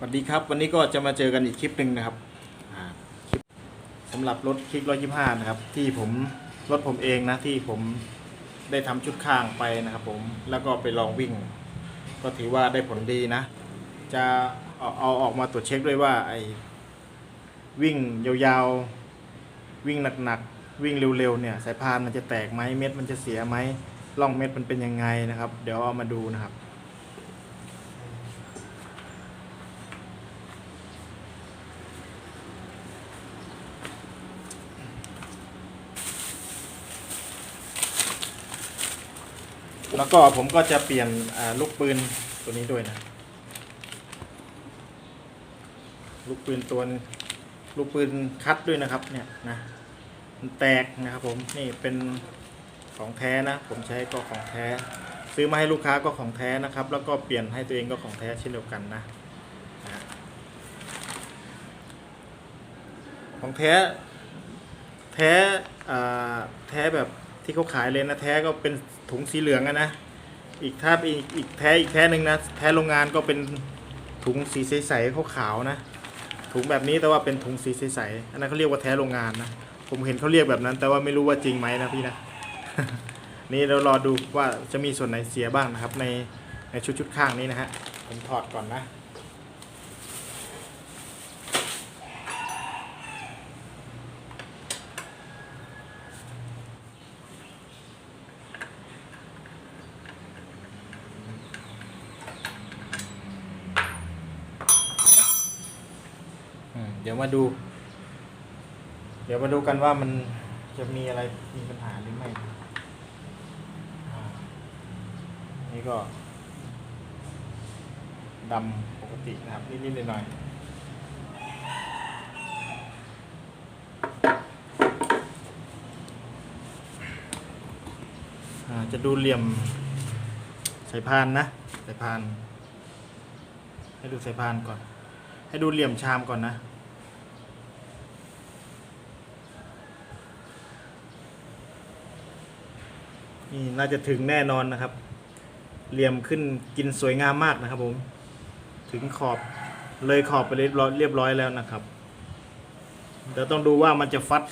สวัสดีครับ วันนี้ก็จะมาเจอกันอีกคลิปหนึ่งนะครับคลิปสำหรับรถคลิกร้อยยี่ห้านะครับ ที่ผมรถผมเองนะที่ผมได้ทำชุดข้างไปนะครับ ผมแล้วก็ไปลองวิ่ง ก็ถือว่าได้ผลดีนะ จะเอาเอาออกมาตรวจเช็คด้วยว่าไอ้วิ่งยาวๆวิ่งหนักๆวิ่งเร็วๆเนี่ยสายพานมันจะแตกไหมเม็ดมันจะเสียไหมร่องเม็ดมันเป็นยังไงนะครับ เดี๋ยวเอามาดูนะครับ แล้วก็ผมก็จะเปลี่ยนลูกปืนตัวนี้ด้วยนะ ลูกปืนตัวลูกปืนคัดด้วยนะครับเนี่ยนะมันแตกนะครับผมนี่เป็นของแท้นะ ผมใช้ก็ของแท้ ซื้อมาให้ลูกค้าก็ของแท้นะครับ แล้วก็เปลี่ยนให้ตัวเองก็ของแท้เช่นเดียวกันนะของแท้แท้แท้แบบที่เขาขายเลยนะแท้ก็เป็น ถุงสีเหลืองอะนะอีกถ้าอีกอีกแท้อีกแท้หนึ่งนะแท้โรงงานก็เป็นถุงสีใสๆขาวๆนะ ถุงแบบนี้แต่ว่าเป็นถุงสีใสๆอันนั้นเขาเรียกว่าแท้โรงงานนะผมเห็นเขาเรียกแบบนั้น แต่ว่าไม่รู้ว่าจริงไหมนะพี่นะนี่เรารอดูว่าจะมีส่วนไหนเสียบ้างนะครับ ในในชุดชุดข้างนี้นะฮะผมถอดก่อนนะ เดี๋ยวมาดู เดี๋ยวมาดูกันว่ามันจะมีอะไรมีปัญหาหรือไม่นี่ก็ดำปกตินะครับ นิดๆหน่อยๆอ่าจะดูเหลี่ยมสายพานนะสายพาน ให้ดูสายพานก่อน ให้ดูเหลี่ยมชามก่อนนะ นี่น่าจะถึงแน่นอนนะครับ เหลี่ยมขึ้นกินสวยงามมากนะครับ ผม ถึงขอบเลยขอบไปเรียบร้อยเรียบร้อยแล้วนะครับเดี๋ยวต้องดูว่ามันจะฟัด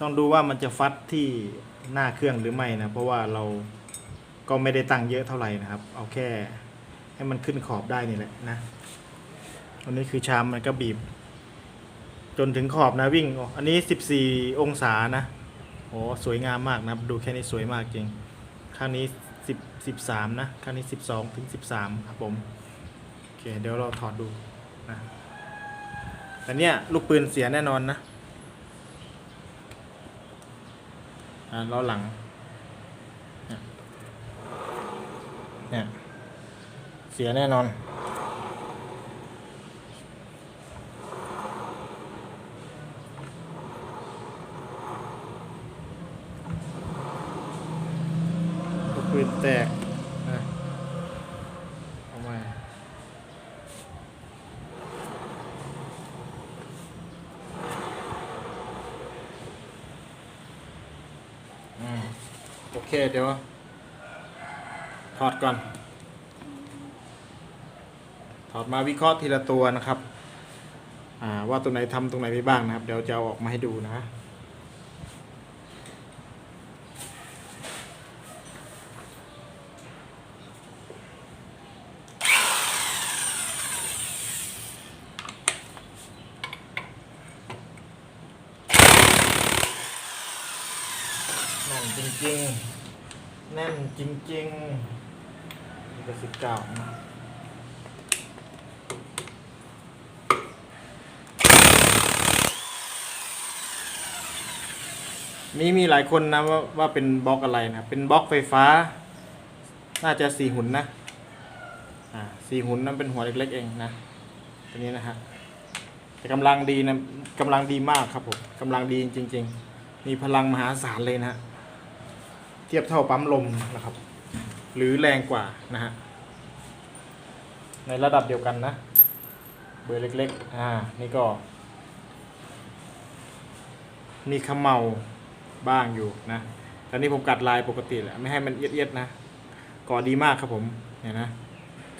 ต้องดูว่ามันจะฟัดที่หน้าเครื่องหรือไม่นะ เพราะว่าเราก็ไม่ได้ตั้งเยอะเท่าไหร่นะครับ เอาแค่ให้มันขึ้นขอบได้นี่แหละนะอันนี้คือชามมันก็บีบ จนถึงขอบนะวิ่ง อันนี้ 14 องศานะ โอ้สวยงามมากนะครับ ดูแค่นี้สวยมากจริง ข้างนี้10 13นะ ข้างนี้12ถึง13ครับผม โอเค เดี๋ยวเราถอดดูนะแต่เนี้ยลูกปืนเสียแน่นอนนะอ่าล้อหลัง เนี่ย เสียแน่นอน ลูกปืนแตกนะเอามาอืมโอ เคเดี๋ยวถอดก่อน ถอดมาวิเคราะห์ทีละตัวนะครับ อ่าว่าตรงไหนทำตรงไหนไปบ้างนะครับ เดี๋ยวจะเอาออกมาให้ดูนะแน่นจริงๆ แน่นจริงๆนี่ก็สิบเก้านะมีมีหลายคนนะว่าว่าเป็นบล็อกอะไรนะ เป็นบล็อกไฟฟ้า น่าจะสี่หุ่นนะ อ่าสี่หุ่นนั่นเป็นหัวเล็กๆเองนะ ตัวนี้นะฮะ แต่กำลังดีนะกำลังดีมากครับผมกำลังดีจริง ๆ มีพลังมหาศาลเลยนะฮะ ทียบเท่าปั๊มลมนะครับ หรือแรงกว่านะฮะในระดับเดียวกันนะ เบอร์เล็กๆ อ่า นี่ก็ มีขมเมาบ้างอยู่นะแต่นี่ผมกัดลายปกติแหละ ไม่ให้มันเอียดๆนะก่อดีมากครับผมเนี่ยนะ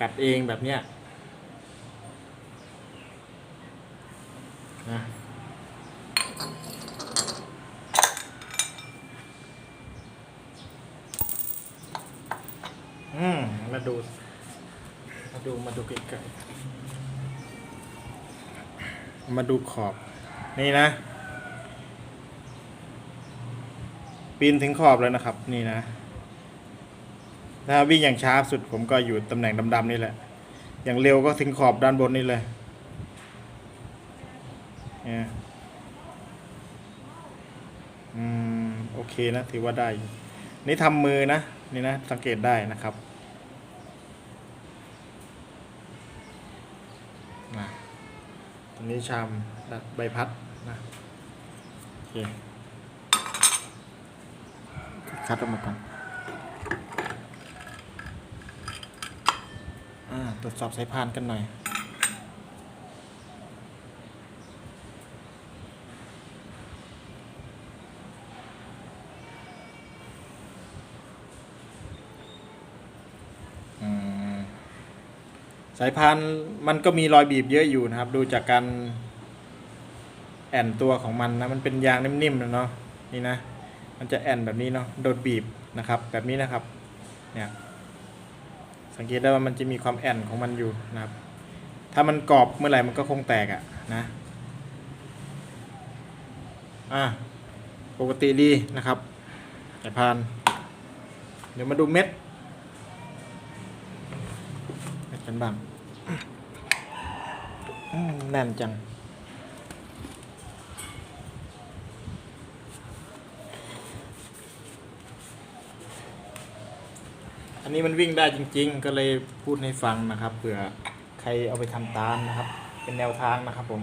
กัดเองแบบเนี้ยนะ อืมมาดู มาดูมาดูใกล้ๆมาดูขอบ นี่นะ ปีนถึงขอบแล้วนะครับ นี่นะ ถ้าวิ่งอย่างช้าสุดผมก็อยู่ตำแหน่งดำๆนี่แหละ อย่างเร็วก็ถึงขอบด้านบนนี่เลยเนี่ยอืม โอเคนะ ถือว่าได้อยู่นี่ทำมือนะ นี่นะสังเกตได้นะครับนะตรงนี้ชามใบพัดนะโอเคคัดออกมาก่อนอ่าตรวจสอบสายพานกันหน่อยายพานมันก็มีรอยบีบเยอะอยู่นะครับ ดูจากการแอนตัวของมันนะ มันเป็นยางนิ่มๆนะเนาะนี่นะมันจะแอนแบบนี้เนาะโดนบีบนะครับ แบบนี้นะครับเนี่ยสังเกตได้ว่ามันจะมีความแอนของมันอยู่นะครับ ถ้ามันกรอบเมื่อไหร่มันก็คงแตกอะนะอ่าปกติดีนะครับสายพาน เดี๋ยวมาดูเม็ดเม็ดกันบ้าง แน่นจัง อันนี้มันวิ่งได้จริง ๆ ก็เลยพูดให้ฟังนะครับเผื่อใครเอาไปทำตามนะครับ เป็นแนวทางนะครับผม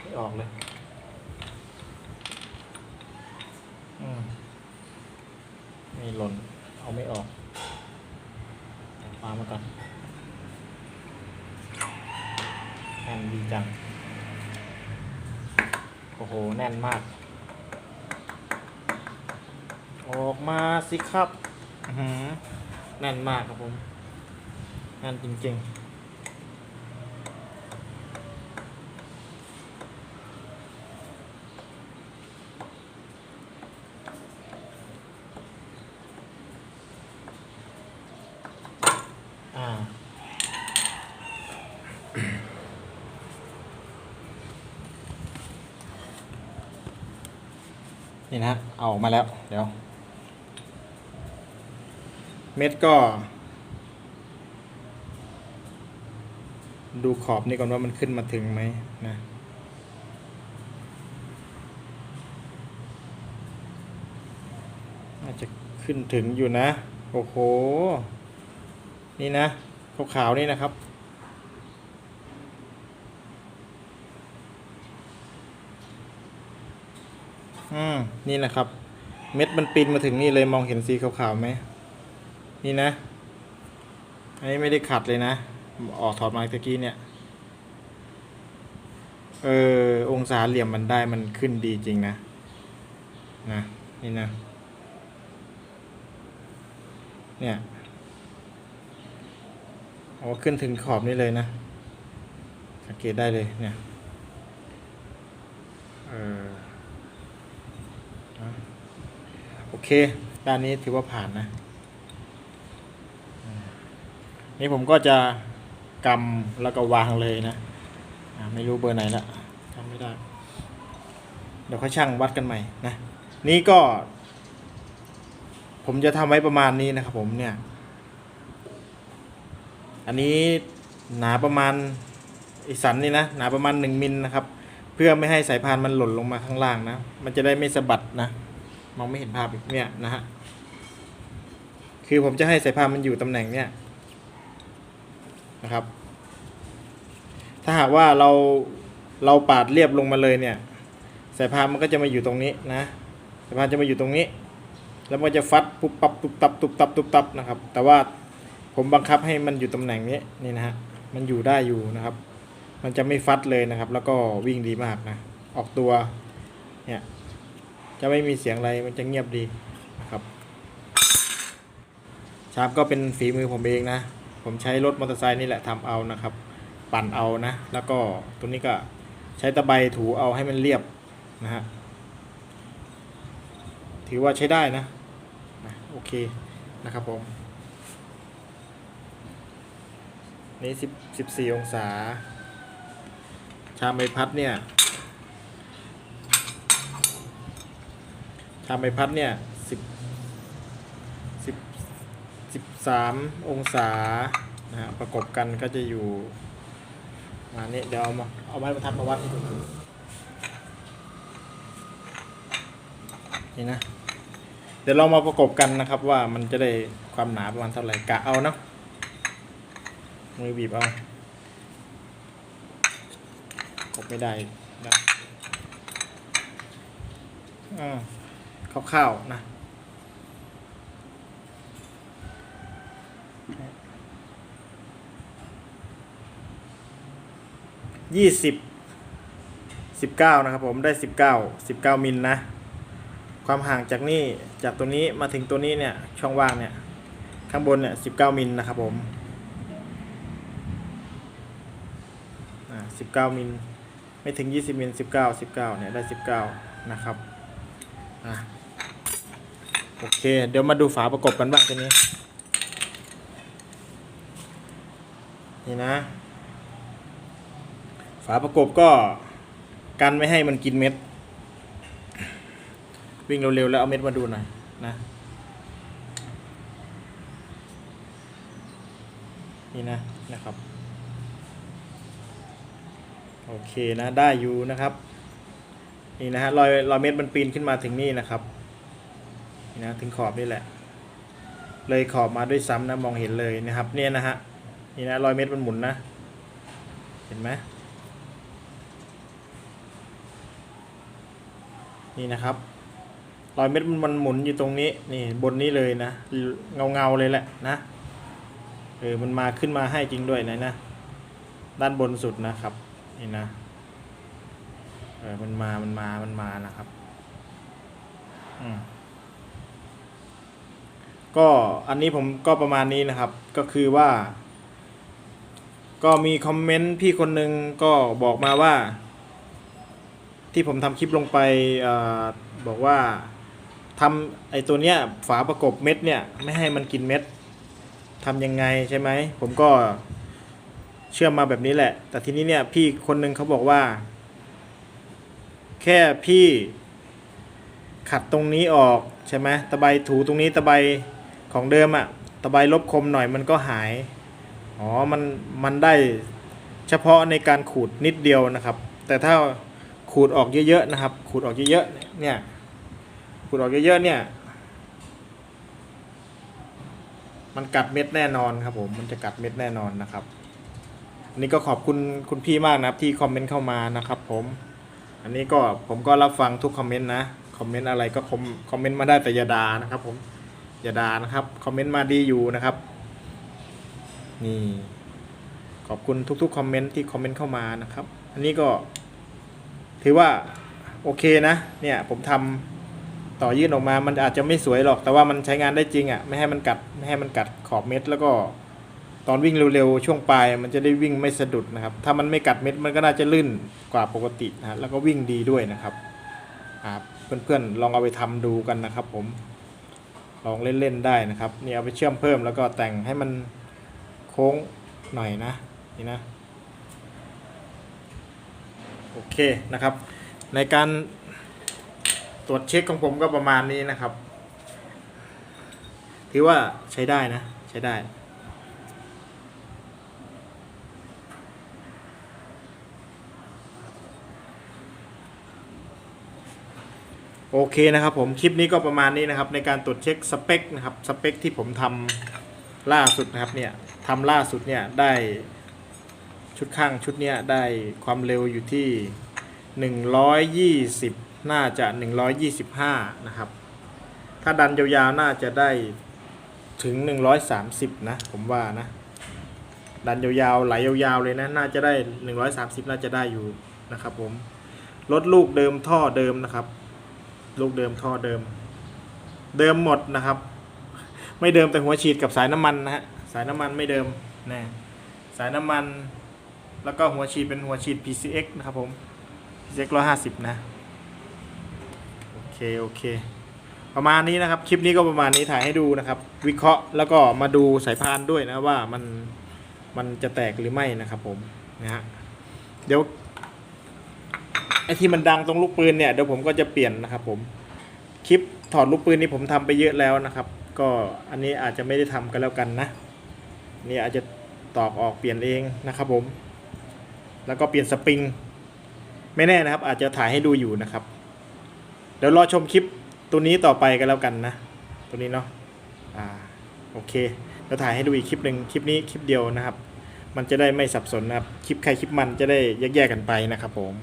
ไม่ออกเลยอืมไม่หล่น เอาไม่ออกเอาปามาก่อน แน่นดีจัง โอ้โห แน่นมาก ออกมาสิครับแน่นมากครับผม แน่นจริงๆ นี่นะเอาออกมาแล้ว เดี๋ยว เม็ดก็ ดูขอบนี่ก่อนว่ามันขึ้นมาถึงไหมนะน่าจะขึ้นถึงอยู่นะ โอ้โห นี่นะขาวๆนี่นะครับ อืมนี่นะครับ เม็ดมันปีนมาถึงนี่เลยมองเห็นสีขาวๆไหมนี่นะ อันนี้ไม่ได้ขัดเลยนะ ออกถอดมาตะกี้เนี่ย เออ องศาเหลี่ยมมันได้มันขึ้นดีจริงนะ นะ นี่นะ เนี่ยโอ้ขึ้นถึงขอบนี่เลยนะ สังเกตได้เลยเนี่ย เอออะโอ เค ด้านนี้ถือว่าผ่านนะ นี่ผมก็จะกำแล้วก็วางเลยนะ ไม่รู้เบอร์ไหนละจำไม่ได้ เดี๋ยวเขาช่างวัดกันใหม่นะ นี่ก็ ผมจะทำไว้ประมาณนี้นะครับผมเนี่ย อันนี้หนาประมาณไอสันนี่นะหนาประมาณหนึ่งมิลนะครับ เพื่อไม่ให้สายพานมันหล่นลงมาข้างล่างนะ มันจะได้ไม่สะบัดนะ มองไม่เห็นภาพเนี่ยนะฮะ คือผมจะให้สายพานมันอยู่ตำแหน่งเนี่ยนะครับ ถ้าหากว่าเราเราปาดเรียบลงมาเลยเนี่ย สายพานมันก็จะมาอยู่ตรงนี้นะ สายพานจะมาอยู่ตรงนี้ แล้วมันจะฟัดปุ๊บปับตุบตับตุบตับตุบตับนะครับ แต่ว่าผมบังคับให้มันอยู่ตำแหน่งนี้นี่นะฮะ มันอยู่ได้อยู่นะครับ มันจะไม่ฟัดเลยนะครับ แล้วก็วิ่งดีมากนะ ออกตัวเนี่ย จะไม่มีเสียงอะไรมันจะเงียบดีนะครับ ชาร์ปก็เป็นฝีมือผมเองนะ ผมใช้รถมอเตอร์ไซค์นี่แหละทำเอานะครับ ปั่นเอานะ แล้วก็ตัวนี้ก็ใช้ตะไบถูเอาให้มันเรียบนะฮะถือว่าใช้ได้นะนะโอเคนะครับผมนี่สิบสิบสี่องศา ชามใบพัดเนี่ย ชามใบพัดเนี่ยสิบสิบสิบสามองศานะฮะประกบกันก็จะอยู่มานี่เดี๋ยวเอามาเอาไม้บรรทัดมาวัดให้ดูนี่นะเดี๋ยวเรามาประกบกันนะครับว่ามันจะได้ความหนาประมาณเท่าไหร่กะเอาเนาะมือบีบเอากบไม่ได้นะอ่า คร่าวๆนะยี่สิบสิบเก้านะครับผมได้สิบเก้าสิบเก้ามิลนะ ความห่างจากนี่จากตัวนี้มาถึงตัวนี้เนี่ยช่องว่างเนี่ย ข้างบนเนี่ยสิบเก้ามิลนะครับผมอ่าสิบเก้ามิลไม่ถึงยี่สิบมิลสิบเก้าสิบเก้าเนี่ยได้สิบเก้านะครับอะ โอเค เดี๋ยวมาดูฝาประกบกันบ้างทีนี้ นี่นะ ฝาประกบก็กันไม่ให้มันกินเม็ด วิ่งเร็วๆแล้วเอาเม็ดมาดูหน่อยนะ นี่นะนะครับ โอเคนะได้อยู่นะครับ นี่นะฮะรอยรอยเม็ดมันปีนขึ้นมาถึงนี่นะครับ นี่นะถึงขอบนี่แหละ เลยขอบมาด้วยซ้ำนะมองเห็นเลยนะครับ เนี่ยนะฮะนี่นะรอยเม็ดมันหมุนนะ เห็นไหมนี่นะครับรอยเม็ดมันหมุนอยู่ตรงนี้นี่บนนี้เลยนะ เงาเงาเลยแหละนะเออมันมาขึ้นมาให้จริงด้วยนะนะ ด้านบนสุดนะครับนี่นะเออมันมามันมามันมานะครับ อืม ก็อันนี้ผมก็ประมาณนี้นะครับ ก็คือว่า ก็มีคอมเมนต์พี่คนหนึ่งก็บอกมาว่า ที่ผมทำคลิปลงไปเออบอกว่าทำไอตัวเนี้ยฝาประกบเม็ดเนี่ย ไม่ให้มันกินเม็ดทำยังไงใช่ไหม ผมก็เชื่อมมาแบบนี้แหละ แต่ทีนี้เนี่ยพี่คนหนึ่งเขาบอกว่า แค่พี่ขัดตรงนี้ออกใช่ไหมตะไบถูตรงนี้ตะไบ ของเดิมอะตะไบลบคมหน่อยมันก็หาย อ๋อ มัน มันได้เฉพาะในการขูดนิดเดียวนะครับ แต่ถ้าขูดออกเยอะๆนะครับ ขูดออกเยอะๆ เนี่ย ขูดออกเยอะๆ เนี่ย มันกัดเม็ดแน่นอนครับผม มันจะกัดเม็ดแน่นอนนะครับอันนี้ก็ขอบคุณคุณพี่มากนะครับที่คอมเมนต์เข้ามานะครับผม อันนี้ก็ผมก็รับฟังทุกคอมเมนต์นะ คอมเมนต์อะไรก็คอมเมนต์มาได้แต่อย่าด่านะครับผม อย่าด่านะครับ คอมเมนต์มาดีอยู่นะครับ นี่ ขอบคุณทุกๆคอมเมนต์ที่คอมเมนต์เข้ามานะครับ อันนี้ก็ถือว่าโอเคนะ เนี่ยผมทำต่อยื่นออกมามันอาจจะไม่สวยหรอก แต่ว่ามันใช้งานได้จริงอะ่ะ ไม่ให้มันกัด ไม่ให้มันกัดขอบเม็ด แล้วก็ตอนวิ่งเร็วๆช่วงปลายมันจะได้วิ่งไม่สะดุดนะครับ ถ้ามันไม่กัดเม็ดมันก็น่าจะลื่นกว่าปกตินะฮะแล้วก็วิ่งดีด้วยนะครับเพื่อนๆลองเอาไปทำดูกันนะครับผม ลองเล่นๆได้นะครับนี่เอาไปเชื่อมเพิ่มแล้วก็แต่งให้มันโค้งหน่อยนะนี่นะโอเคนะครับ ในการตรวจเช็คของผมก็ประมาณนี้นะครับ ถือว่าใช้ได้นะ ใช้ได้ โอเคนะครับผมคลิปนี้ก็ประมาณนี้นะครับ ในการตรวจเช็คสเปคนะครับสเปคที่ผมทำล่าสุดนะครับเนี่ยทำล่าสุดเนี่ยได้ชุดข้างชุดเนี้ยได้ความเร็วอยู่ที่ 120 น่าจะ 125 นะครับ ถ้าดันยาวๆน่าจะได้ถึง 130 นะ ผมว่านะ ดันยาวๆไหลยาวๆเลยนะ น่าจะได้ 130 น่าจะได้อยู่นะครับผมรถลูกเดิมท่อเดิมนะครับ ลูกเดิมท่อเดิม เดิมหมดนะครับ ไม่เดิมแต่หัวฉีดกับสายน้ำมันนะฮะสายน้ำมันไม่เดิมนะสายน้ำมัน แล้วก็หัวฉีดเป็นหัวฉีด PCX นะครับผม PCX 150 นะโอเคโอเคประมาณนี้นะครับ คลิปนี้ก็ประมาณนี้ถ่ายให้ดูนะครับ วิเคราะห์แล้วก็มาดูสายพานด้วยนะว่ามันมันจะแตกหรือไม่นะครับผมนะฮะเดี๋ยว ไอที่มันดังตรงลูกปืนเนี่ยเดี๋ยวผมก็จะเปลี่ยนนะครับผมคลิปถอดลูกปืนนี่ผมทำไปเยอะแล้วนะครับ ก็อันนี้อาจจะไม่ได้ทำกันแล้วกันนะนี่อาจจะตอกออกเปลี่ยนเองนะครับผม แล้วก็เปลี่ยนสปริง ไม่แน่นะครับ อาจจะถ่ายให้ดูอยู่นะครับ เดี๋ยวรอชมคลิปตัวนี้ต่อไปกันแล้วกันนะ ตัวนี้เนาะอ่าโอเคเดี๋ยวถ่ายให้ดูอีกคลิปหนึ่งคลิปนี้คลิปเดียวนะครับ มันจะได้ไม่สับสนนะครับ คลิปใครคลิปมันจะได้แยกๆกันไปนะครับผม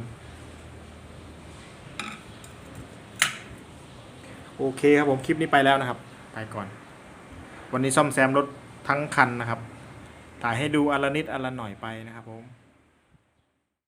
โอเคครับผมคลิปนี้ไปแล้วนะครับ ไปก่อน วันนี้ซ่อมแซมรถทั้งคันนะครับถ่ายให้ดูอนละนิดอนละหน่อยไปนะครับผม